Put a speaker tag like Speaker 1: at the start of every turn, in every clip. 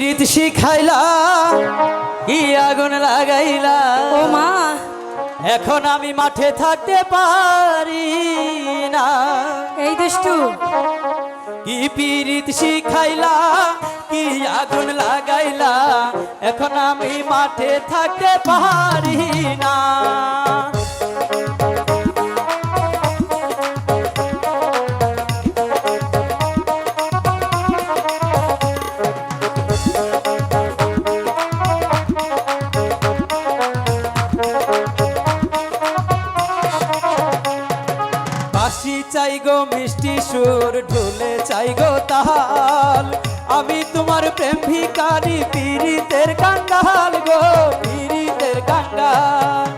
Speaker 1: পিরিত শিখাইলা কি আগুন লাগাইলা?
Speaker 2: ও মা।
Speaker 1: এখন আমি মাঠে থাকতে পারি না।
Speaker 2: এই দুষ্টু।
Speaker 1: কি পিরিত শিখাইলা কি আগুন লাগাইলা? এখন আমি মাঠে থাকতে পারি না। বাসি চাই গো মিষ্টি সুর, ঢুলে চাই গো তাহাল। আমি তোমার প্রেম ভিকারি পীড়িতের কাঙ্গাল গো, পীড়িতের কাঙ্গাল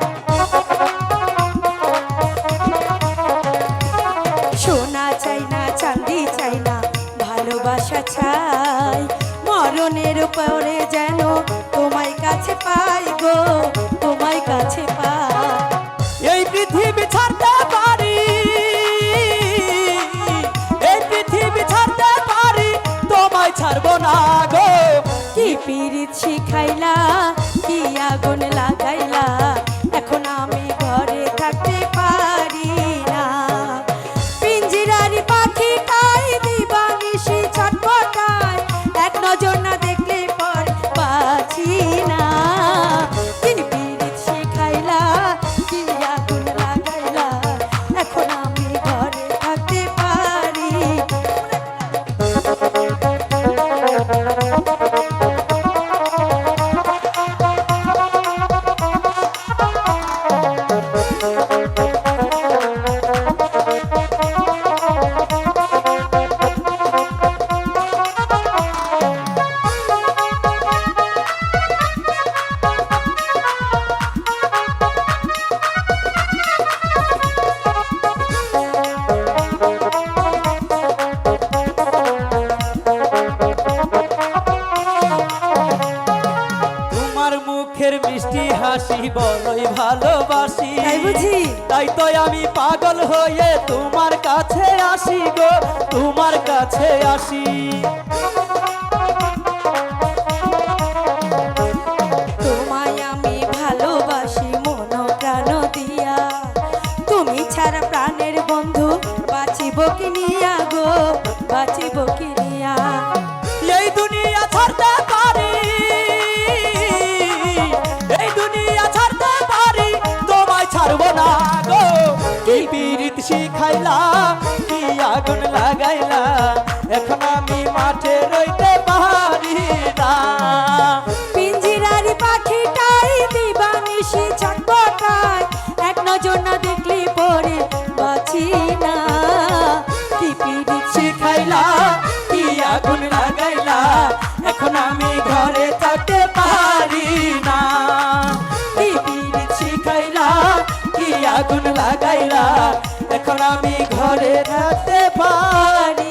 Speaker 2: সোনা চাই না, চাঁদি চাই না, ভালোবাসা চাই। মরণের পরে
Speaker 1: ছাড়বো না গো।
Speaker 2: কি পিরিছি শিখাইলা Thank
Speaker 1: you. মুখের মিষ্টি হাসি বড়ই ভালোবাসি।
Speaker 2: তাই বুঝি?
Speaker 1: তাই তো আমি পাগল হয়ে তোমার কাছে আসি গো তোমার কাছে আসি।
Speaker 2: তোমায় আমি ভালোবাসি মন প্রাণ দিয়া। তুমি ছাড়া প্রাণের বন্ধু বাঁচিব কি নিয়া গো বাঁচিব কি
Speaker 1: শিখাইলা কি আগুন লাগাইলা? এখন আমি মাঠে রইতে পারি না।
Speaker 2: পিঞ্জিরারি পাখিটাই দিবানিশি ছটপটায়। এক নজর না দেখলে পরে বাঁচি না। কি পিড়িত
Speaker 1: শিখাইলা কি আগুন লাগাইলা? এখন আমি ঘরে থাকতে পারি না। কি পীড়িত শিখাইলা কি আগুন লাগাইলা? এখন আমি ঘরে থাকতে পারি।